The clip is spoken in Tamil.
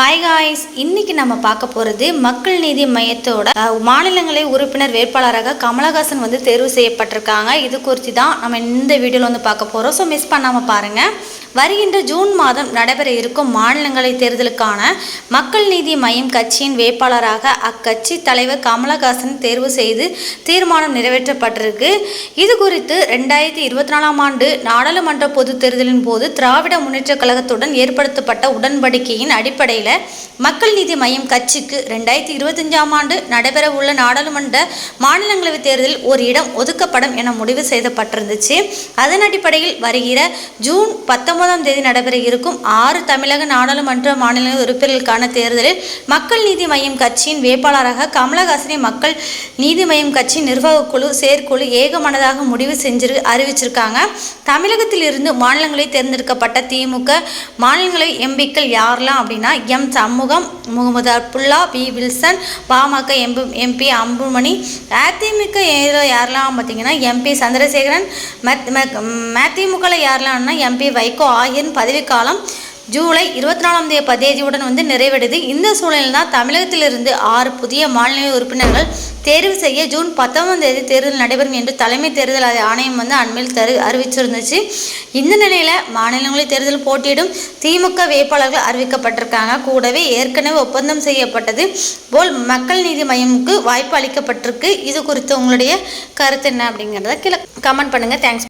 ஹாய் காய்ஸ் இன்னைக்கு நம்ம பார்க்க போகிறது மக்கள் நீதி மையத்தோட மாநிலங்களை உறுப்பினர் வேட்பாளராக கமலஹாசன் வந்து தேர்வு செய்யப்பட்டிருக்காங்க. இது குறித்து தான் நம்ம இந்த வீடியோவில் வந்து பார்க்க போகிறோம் ஸோ மிஸ் பண்ணாமல் பாருங்கள் வருகின்ற ஜூன் மாதம் நடைபெற இருக்கும் மாநிலங்களை தேர்தலுக்கான மக்கள் நீதி மையம் கட்சியின் வேட்பாளராக அக்கட்சி தலைவர் கமலஹாசன் தேர்வு செய்து தீர்மானம் நிறைவேற்றப்பட்டிருக்கு. இது குறித்து ரெண்டாயிரத்தி இருபத்தி நாலாம் ஆண்டு நாடாளுமன்ற பொதுத் தேர்தலின் போது திராவிட முன்னேற்றக் கழகத்துடன் ஏற்படுத்தப்பட்ட உடன்படிக்கையின் அடிப்படையில் மக்கள் நீதி மையம் கட்சிக்கு ரெண்டாயிரத்தி இருபத்தஞ்சாம் ஆண்டு நடைபெற உள்ள நாடாளுமன்ற மாநிலங்களவை தேர்தலில் ஒரு இடம் ஒதுக்கப்படும் என முடிவு செய்யப்பட்டிருந்துச்சு அதன் அடிப்படையில் வருகிற ஜூன் பத்தொன்பதாம் தேதி நடைபெற இருக்கும் ஆறு தமிழக நாடாளுமன்ற மாநில உறுப்பினர்களுக்கான தேர்தலில் மக்கள் நீதி மையம் கட்சியின் வேட்பாளராக கமலஹாசனை மக்கள் நீதி மையம் கட்சி நிர்வாகக் குழு செயற்குழு ஏகமனதாக முடிவு செஞ்சு அறிவிச்சிருக்காங்க. தமிழகத்தில் இருந்து மாநிலங்களை தேர்ந்தெடுக்கப்பட்ட திமுக மாநிலங்களவை எம்பிக்கள் யாரெல்லாம் அப்படின்னா M. Shanmugam Mohammed Abdullah P Wilson PMK MP MP Anbumani அதிமுக ஏதோ யாரெல்லாம் பார்த்தீங்கன்னா எம்பி சந்திரசேகரன் மத்- மதிமுகவில் யாரெல்லாம்னா எம்பி வைகோ ஆகியோரின் பதவிக்காலம் ஜூலை இருபத்தி நாலாம் தேதி தேதியுடன் வந்து நிறைவடைது. இந்த சூழலில் தான் தமிழகத்திலிருந்து ஆறு புதிய மாநில உறுப்பினர்கள் தேர்வு செய்ய ஜூன் பத்தொன்பதாம் தேதி தேர்தல் நடைபெறும் என்று தலைமை தேர்தல் ஆணையம் வந்து அண்மையில் தரு அறிவிச்சிருந்துச்சு. இந்த நிலையில் மாநிலங்களில் தேர்தல் போட்டியிடும் திமுக வேட்பாளர்கள் அறிவிக்கப்பட்டிருக்காங்க. கூடவே ஏற்கனவே ஒப்பந்தம் செய்யப்பட்டது போல் மக்கள் நீதி மையமுக்கு வாய்ப்பு அளிக்கப்பட்டிருக்கு. இது குறித்து உங்களுடைய கருத்து என்ன அப்படிங்கிறத கீழே கமெண்ட் பண்ணுங்கள் தேங்க்ஸ்